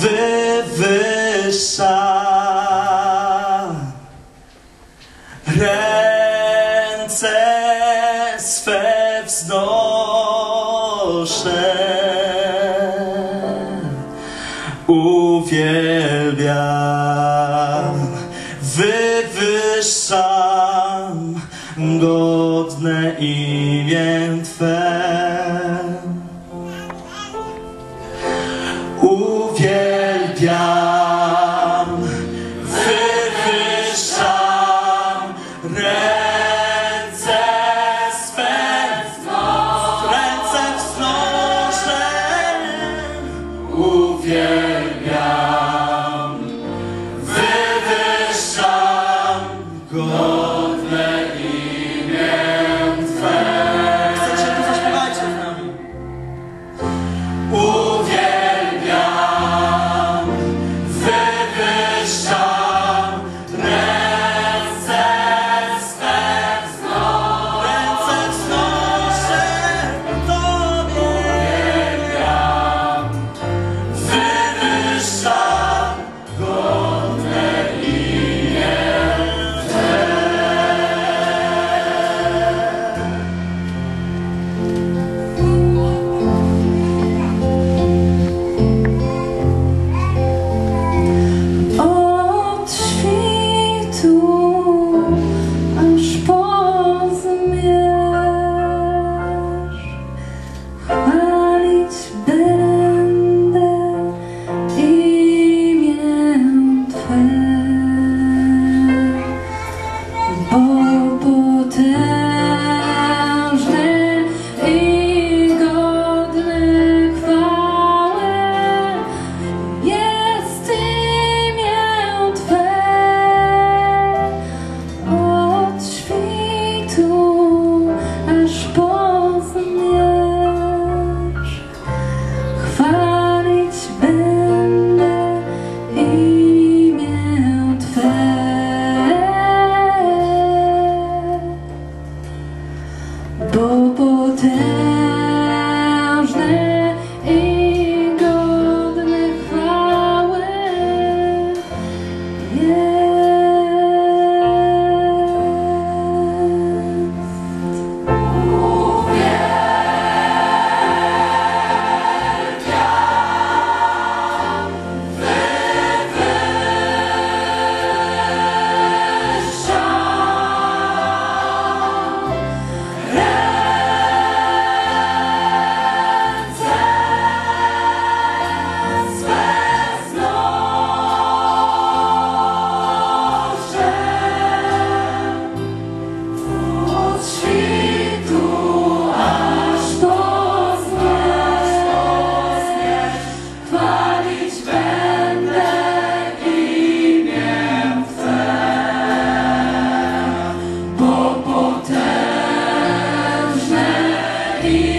wywyższa. Ręce swe wznoszę. Uwielbiam wywyższam godne imię You.